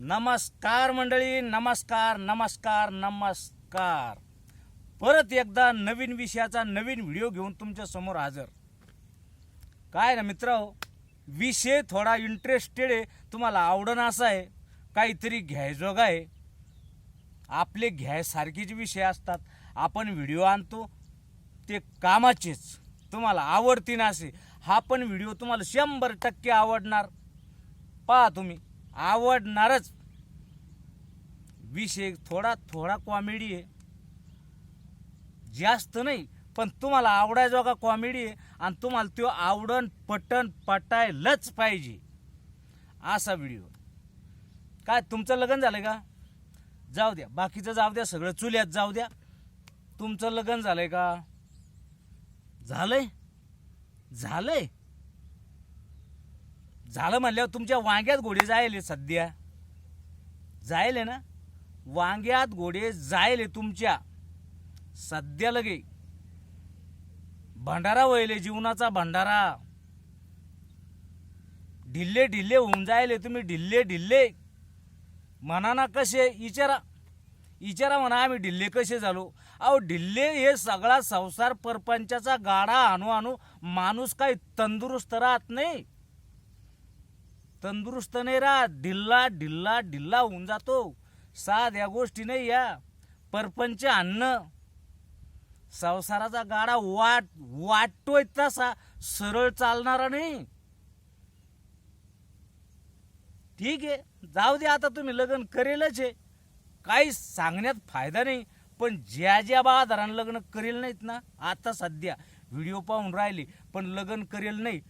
नमस्कार मंडळी नमस्कार नमस्कार नमस्कार. परत एकदा नवीन विषयाचा नवीन व्हिडिओ घेऊन तुमच्यासमोर हजर. काय ना मित्र विषय थोडा इंटरेस्टेड आहे तुम्हाला आवडण असा आहे काहीतरी घ्यायजोगा आहे. आपले घ्यायसारखेच विषय असतात आपण व्हिडिओ आणतो ते कामाचेच तुम्हाला आवडतीन असे. हा पण व्हिडिओ तुम्हाला शंभर टक्के आवडणार. पहा तुम्ही. आवडणारच. विषय थोडा थोडा कॉमेडी आहे. जास्त नाही पण तुम्हाला आवडायजोगा कॉमेडी आहे आणि तुम्हाला तो आवडण पटन पटायलाच पाहिजे. असा व्हिडिओ काय तुमचं लग्न झालं का? जाऊ द्या बाकीचं जाऊ द्या सगळं चुल्यात जाऊ द्या. तुमचं लग्न झालंय का? झालंय? झालंय. झालं म्हणल्यावर तुमच्या वांग्यात घोडे जायले सध्या. जायले ना? वांग्यात घोडे जायले तुमच्या. सध्या लगे. भंडारा वयले जीवनाचा भंडारा. ढिल्ले ढिल्ले होऊन जायले तुम्ही ढिल्ले ढिल्ले. म्हणा ना कसे इचारा. इचारा म्हणा आम्ही ढिल्ले कसे झालो. अहो ढिल्ले हे सगळा संसार परपंचाचा गाडा आणू आणू माणूस काही तंदुरुस्त राहत नाही. तंदुरुस्त नाही राहत ढिल्ला ढिल्ला ढिल्ला होऊन जातो. साध्या गोष्टी नाही या. परपंच अन्न. संसाराचा गाडा वाट वाटतोय तसा. सरळ चालणारा नाही. ठीक आहे. जाऊ दे आता तुम्ही. लग्न करेलच आहे. काही सांगण्यात फायदा नाही. पण ज्या ज्या बाजारानं लग्न करेल नाहीत ना आता सध्या. व्हिडिओ पाहून राहिले पण लग्न करेल नाही.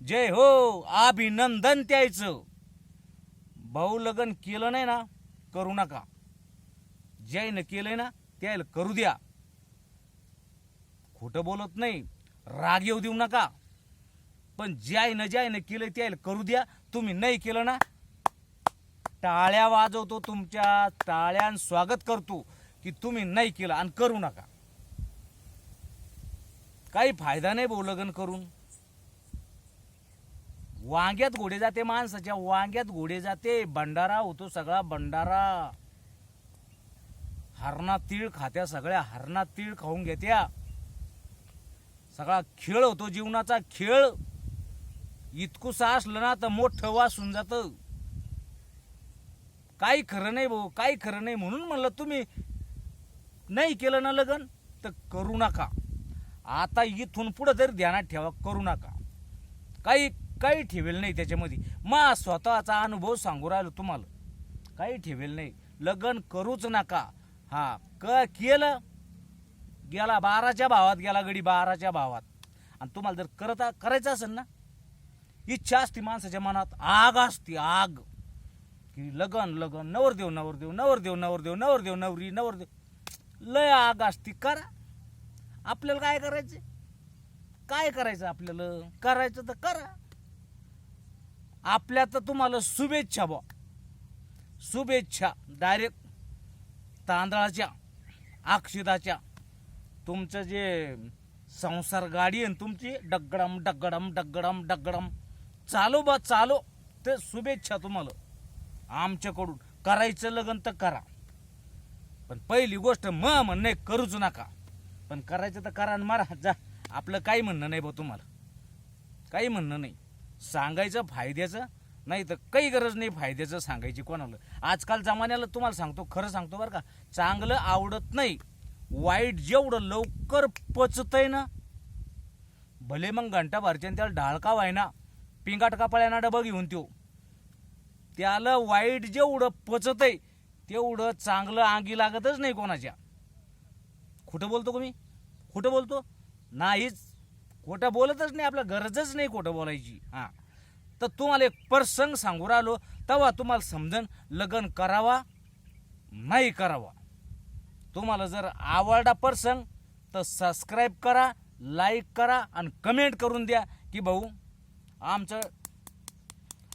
जय हो अभिनंदन त्यायचं भाऊ लग्न केलं नाही ना करू नका. ज्यानं केलंय ना त्याला करू द्या. खोटं बोलत नाही राग येऊ देऊ नका. पण ज्यानं ज्यानं केलं त्याला करू द्या तुम्ही नाही केलं ना टाळ्या वाजवतो तुमच्या टाळ्यान स्वागत करतो की तुम्ही नाही केलं आणि करू नका. काही फायदा नाही भाऊ लग्न करून. वांग्यात घोडे जाते माणसाच्या वांग्यात घोडे जाते. भंडारा होतो सगळा भंडारा. हरणा तीळ खात्या सगळ्या हरणा तीळ खाऊन घेत्या. सगळा खेळ होतो जीवनाचा खेळ. इतकुसा असलं ना तर मोठं वासून जात. काही खरं नाही भाऊ काही खरं नाही म्हणून म्हणलं तुम्ही नाही केलं ना लग्न तर करू नका. आता इथून पुढं तरी ध्यानात ठेवा करू नका. काही काही ठेवेल नाही त्याच्यामध्ये. मा स्वतःचा अनुभव सांगू राहिलो तुम्हाला. काही ठेवेल नाही. लग्न करूच नका. हा क केलं. गेला बाराच्या भावात गेला गडी बाराच्या भावात. आणि तुम्हाला जर करत करायचं असेल ना इच्छा असते माणसाच्या मनात आग असते आग. की लगन लगन नवरदेव नवरदेव नवरदेव नवरदेव नवरदेव नवरी नवरदेव लय आग असते करा. आपल्याला काय करायचं काय करायचं आपल्याला? करायचं तर करा. आपल्या तर तुम्हाला शुभेच्छा बा शुभेच्छा. डायरेक्ट तांदळाच्या अक्षिदाच्या तुमचं जे संसार गाडी आहे तुमची डगडम डगडम डगडम डगडम. चालो बा चालो. ते शुभेच्छा तुम्हाला. आमच्याकडून. करायचं लग्न तर करा. पण पहिली गोष्ट म म्हणणे करूच नका. पण करायचं तर करा आणि मारा. जा. आपलं काही म्हणणं नाही बा तुम्हाला. काही म्हणणं नाही. सांगायचं फायद्याचं? नाही तर काही गरज नाही फायद्याचं सांगायची कोणाला. आजकाल जमान्याला तुम्हाला सांगतो खरं सांगतो बरं का चांगलं आवडत नाही. वाईट जेवढं लवकर पचतंय ना भले मग घंटा भरच्या त्याला ढाळका व्हायना पिंगाट कापाळ्याना डबं घेऊन त्यो. त्याला वाईट जेवढं पचतंय तेवढं चांगलं अंगी लागतच नाही कोणाच्या. खोटं बोलतो का मी? खोटं बोलतो? नाहीच. खोटं बोलतच नाही आपल्या गरजच नाही खोटं बोलायची. हां. तर तुम्हाला एक प्रसंग सांगू राहिलो तेव्हा तुम्हाला समजन लग्न करावा नाही करावा. तुम्हाला जर आवडला प्रसंग तर सबस्क्राईब करा लाईक करा आणि कमेंट करून द्या की भाऊ आमचं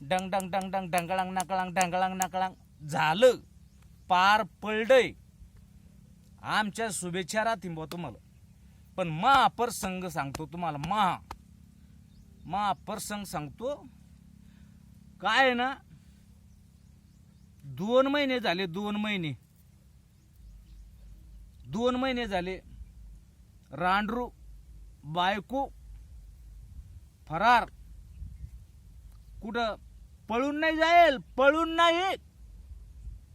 डंग डंग डंग डंग डंगळांग नकळांग डंगळांग नकळांग झालं. पार पडलंय. आमच्या शुभेच्छा राहतील बा तुम्हाला. पण महाप्रसंग सांगतो तुम्हाला महा. महाप्रसंग सांगतो. काय आहे ना दोन महिने झाले दोन महिने. दोन महिने झाले रांडरू बायको फरार. कुठं पळून नाही जाईल पळून नाही.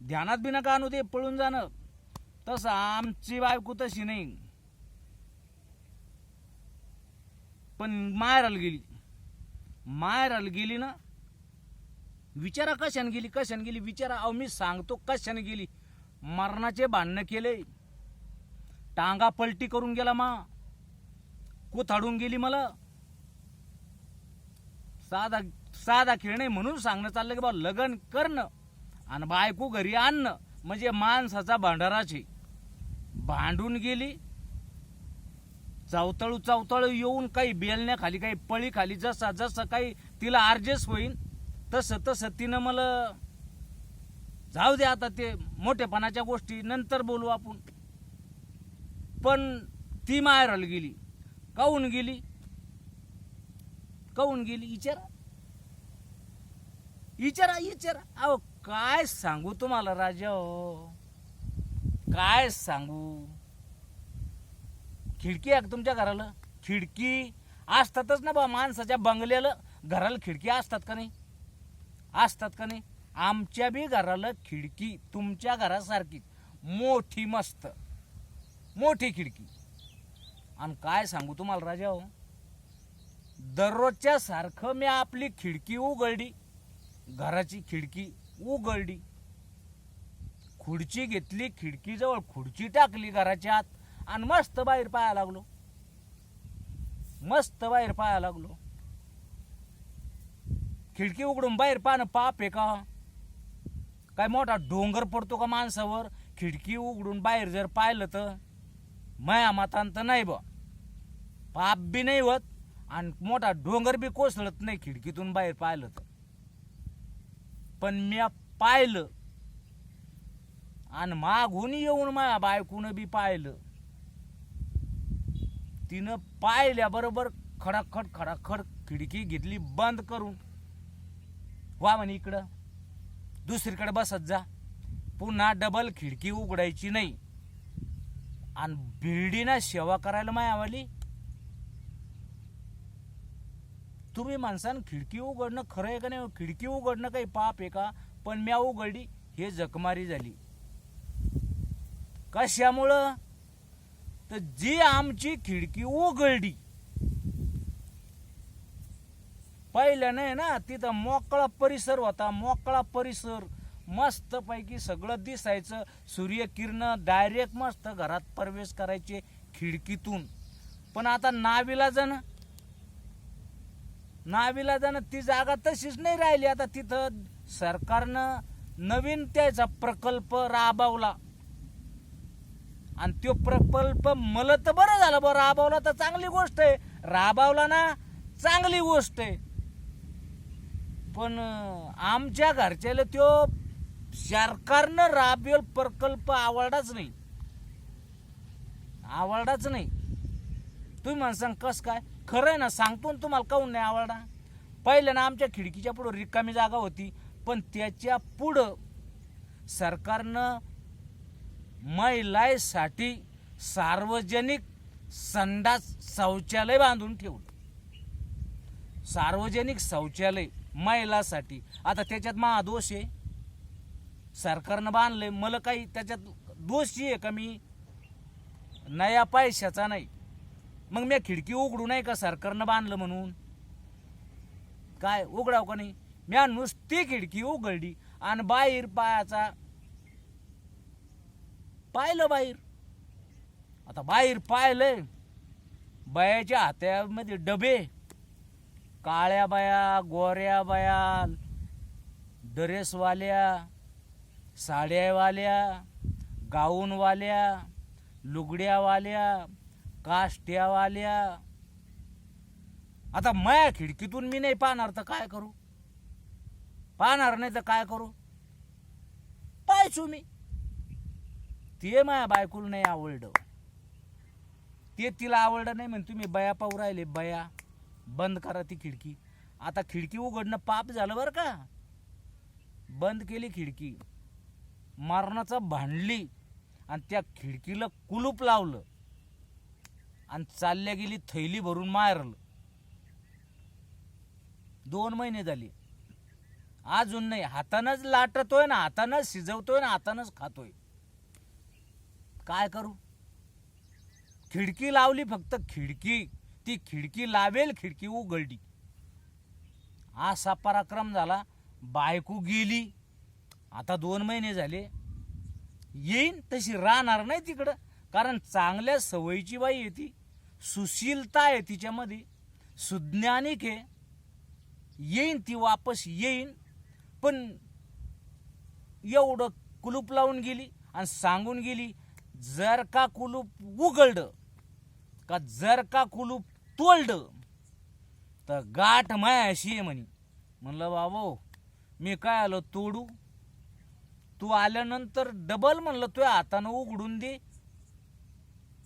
ध्यानात बी नका आणू ते पळून जाणं. तसं आमची बायको तशी नाही. पण माहेराला गेली. माहेराला गेली ना विचारा कशाने गेली कशाने गेली? विचारा अहो मी सांगतो कशाने गेली. मरणाचे भांडणं केले. टांगा पलटी करून गेला मा. कुथाडून गेली मला. साधा साधा खेळ नाही म्हणून सांगणं चाललं की बा लग्न करणं आणि बायको घरी आणणं. म्हणजे माणसाचा भांडाराचे. भांडून गेली. चावताळू चवतळू येऊन काही बेलण्याखाली काही पळी खाली जसा जसं काही तिला अर्जेस होईन तसं तसं तिनं मला जाऊ दे आता ते मोठेपणाच्या गोष्टी नंतर बोलू आपण. पण ती माहेराला गेली. काहून गेली? काहून गेली? विचारा विचारा विचारा अहो काय सांगू तुम्हाला राजा हो? काय सांगू? खिडकी आहे का तुमच्या घराला? खिडकी असतातच ना बा माणसाच्या बंगल्याला. घराला खिडकी असतात का नाही? असतात का नाही? आमच्या बी घराला खिडकी तुमच्या घरासारखी. मोठी मस्त. मोठी खिडकी. आणि काय सांगू तुम्हाला राजा हो? दररोजच्या सारखं मी आपली खिडकी उघडली. घराची खिडकी उघडली. खुर्ची घेतली खिडकीजवळ खुर्ची टाकली घराच्या आत. आणि मस्त बाहेर पाया लागलो. मस्त बाहेर पाया लागलो. खिडकी उघडून बाहेर पाहणं पाप आहे का? काय मोठा डोंगर पडतो का माणसावर? खिडकी उघडून बाहेर जर पाहिलं तर? माया मातांत नाही बा. पाप बी नाही होत आणि मोठा डोंगर बी कोसळत नाही खिडकीतून बाहेर पाहिलं तर. पण मी पाहिलं आणि मागून येऊन माया बायकून बी पाहिलं. तिनं पाहिल्याबरोबर खडाखड खडाखड खिडकी घेतली बंद करून. वा म्हणे इकडं. दुसरीकडे बसत जा. पुन्हा डबल खिडकी उघडायची नाही. आणि बिल्डीना सेवा करायला मायावाली तुम्ही माणसानं खिडकी उघडणं खरं आहे का नाही? खिडकी उघडणं काही पाप आहे का? पण म्या उघडली हे जखमारी झाली. कशामुळं? तर जी आमची खिडकी उघडली पहिलं नाही ना तिथं मोकळा परिसर होता मोकळा परिसर मस्त पैकी सगळं दिसायचं. सूर्यकिरण डायरेक्ट मस्त घरात प्रवेश करायचे खिडकीतून. पण आता नावीला जण नावीला जाणं ती जागा तशीच नाही राहिली. आता तिथं सरकारनं नवीन त्याचा प्रकल्प राबवला. आणि तो प्रकल्प मला तर बरं झालं बरं राबवला तर चांगली गोष्ट आहे. राबवला ना चांगली गोष्ट आहे. पण आमच्या घरच्याला तो सरकारनं राबवेल प्रकल्प आवडलाच नाही. आवडलाच नाही. तुम्ही मला कस काय? खरं आहे ना सांगतो ना तुम्हाला काहून नाही आवडला? पहिलं ना आमच्या खिडकीच्या पुढं रिकामी जागा होती पण त्याच्या पुढं सरकारनं महिलांसाठी सार्वजनिक संडास शौचालय बांधून ठेवलं. सार्वजनिक शौचालय महिलासाठी आता त्याच्यात मा दोष आहे. सरकारनं बांधले मला काही त्याच्यात दोषी आहे का मी? नया पैशाचा नाही. मग मी खिडकी उघडू नाही का सरकारनं बांधलं म्हणून? काय उघडाव का नाही? म्या नुसती खिडकी उघडली आणि बाहेर पायाचा पाहिलं बाहेर. आता बाहेर पाहिलंय. बायाच्या हात्यामध्ये डबे. काळ्या बाया गोऱ्या बाया ड्रेसवाल्या साड्यावाल्या गाऊनवाल्या लुगड्यावाल्या काष्ट्यावाल्या. आता माया खिडकीतून मी नाही पाहणार तर काय करू? पाहणार नाही तर काय करू? पाहायचो मी. ते माया बायकोला नाही आवडलं. ते तिला आवडलं नाही म्हण तुम्ही बया पाहू राहिले बया. बंद करा ती खिडकी. आता खिडकी उघडणं पाप झालं बरं का? बंद केली खिडकी. मरणाचा भांडली आणि त्या खिडकीला कुलूप लावलं. आणि चालल्या गेली थैली भरून मारलं. दोन महिने झाले. अजून नाही. हातानंच लाटतोय ना हातानंच शिजवतोय ना हातानंच खातोय. काय करू? खिडकी लावली फक्त खिडकी. ती खिडकी लावेल खिडकी उघडली. असा पराक्रम झाला. बायको गेली. आता दोन महिने झाले. येईन तशी राहणार नाही तिकडं. कारण चांगल्या सवयीची बाई आहे ती. सुशीलता आहे तिच्यामध्ये. सुज्ञानिक आहे. येईन ती वापस येईन. पण एवढं कुलूप लावून गेली आणि सांगून गेली जर का कुलूप उघडलं का जर का कुलूप तोललं तर गाठ माय अशी आहे म्हणे. म्हणलं बाबो मी काय आलो तोडू? तू आल्यानंतर डबल म्हणलं तुझ्या हातानं उघडून दे.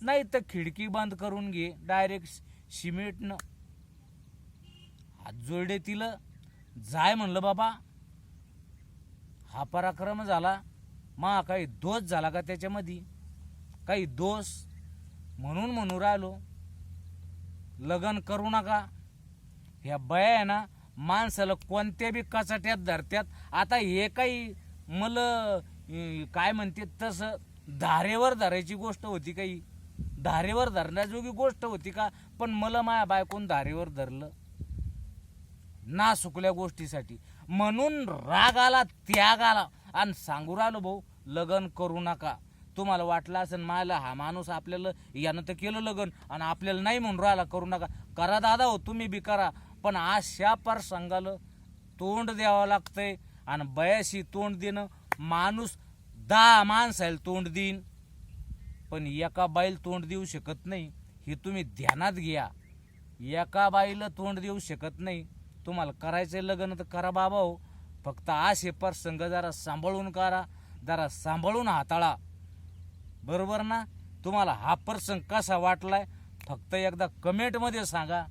नाही तर खिडकी बंद करून घे डायरेक्ट सिमेंटनं हात जोडे तिला. जाय म्हणलं बाबा. हा पराक्रम झाला. मा काही दोष झाला का त्याच्यामध्ये? काही दोष म्हणून म्हणू राहिलो. लग्न करू नका. ह्या बया आहे ना माणसाला कोणत्या बी कचाट्यात धरत्यात. आता हे काही मला काय म्हणते तसं धारेवर धरायची गोष्ट होती काही. धारेवर धरण्याजोगी गोष्ट होती का? पण मला माया बायकोन धारेवर धरलं. ना सुकल्या गोष्टीसाठी. म्हणून राग आला त्याग आला. आणि सांगू राहिलो भाऊ लग्न करू नका. तुम्हाला वाटलं असेल मायला हा माणूस आपल्याला यानं तर केलं लग्न आणि आपल्याला नाही म्हणून राहिला करू नका. करा दादा हो तुम्ही बी करा. पण अशा पार सांगाल तोंड द्यावं लागतंय आणि बयाशी तोंड देणं माणूस दहा माणसाला तोंड देईन. पण एका बाईल तोंड देऊ शकत नाही हे तुम्ही ध्यानात घ्या. एका बाईला तोंड देऊ शकत नाही तुम्हाला करायचं लग्न तर करा बाबा हो. फक्त आशे प्रसंग जरा सांभाळून करा जरा सांभाळून हाताळा. बरोबर ना? तुम्हाला हा प्रसंग कसा वाटलाय? फक्त एकदा कमेंटमध्ये सांगा.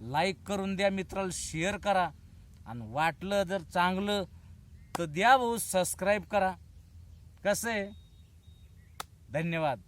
लाईक करून द्या मित्राला शेअर करा. आणि वाटलं जर चांगलं तर द्या भाऊ सबस्क्राईब करा. कसं आहे? धन्यवाद.